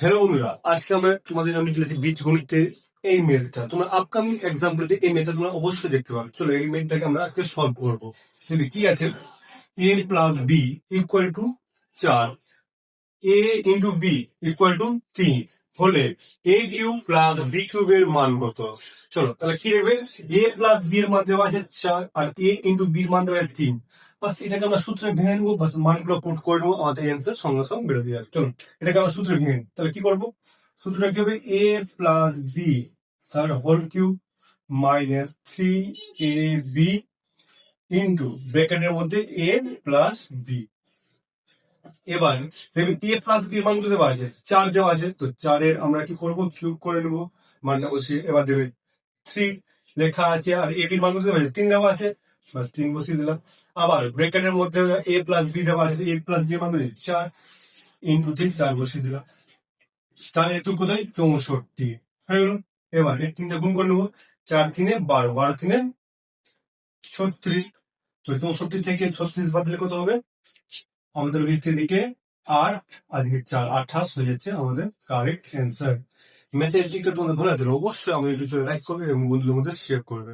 Hello বন্ধুরা, আজকে আমরা তোমাদের আমি দিয়েছি বীজগণিতের এই মেথটা তোমরা আপকামিং এক্সাম্পলতে এই মেথটা তোমরা অবশ্যই দেখতে পাবে। চলো এই মেথটাকে আমরা আজকে সলভ করব। দেখবি কি আছে? A plus B equal to চার। A into B equal to তিন। হলে এ কিউব প্লাস বি কিউবের মান কত? চলো, তাহলে কি দেখবে? এ প্লাস বি এর মান দেওয়া আছে চার আর এ ইন্টু বি এর মান দেওয়া আছে তিন। বাস, এটাকে আমরা সূত্রে ভেঙে নেব মানগুলো পুট করে নেব, আমাদের অ্যান্সার সঙ্গে সঙ্গে বেরো দিয়ে যাবে। চলো এটাকে আমরা সূত্রে ভেঙে নিই। তাহলে কি করব? সূত্রটা কি হবে? এ প্লাস বি তার whole cube minus three A B into ব্র্যাকেটের মধ্যে এ প্লাস বি এবার দেখবেন এ প্লাস বি মান দেওয়া আছে, চার দেওয়া আছে, তো চারের আমরা কি করব? কিউব করে নেব মানটা বসিয়ে এবার দেবে থ্রি লেখা আছে, আর এ বির মান দেওয়া আছে, তিন দেওয়া আছে, বাস, তিন বসিয়ে দিলাম। আবার ব্র্যাকেটের মধ্যে এ প্লাস বি দেওয়া আছে এ প্লাস বি মান চার ইন্টু তিন, চার বসিয়ে দিলাম। তাহলে একটু কোথায়? চৌষট্টি। হয়ে গেল। এবার এই তিনটা গুণ করে নেব। চার তিনে বারো বারো তিনে ছত্রিশ। তো চৌষট্টি থেকে ছত্রিশ বাদ দিলে কত হবে? আমাদের ভিত্তি দিকে আট আজকে চার আঠাশ হয়ে যাচ্ছে আমাদের কারেক্ট অ্যান্সার ম্যাচের দিকটা তোমাদের ধরে দিলে অবশ্যই আমাদের ভিডিওতে লাইক করবে এবং বন্ধুদের মধ্যে শেয়ার করবে।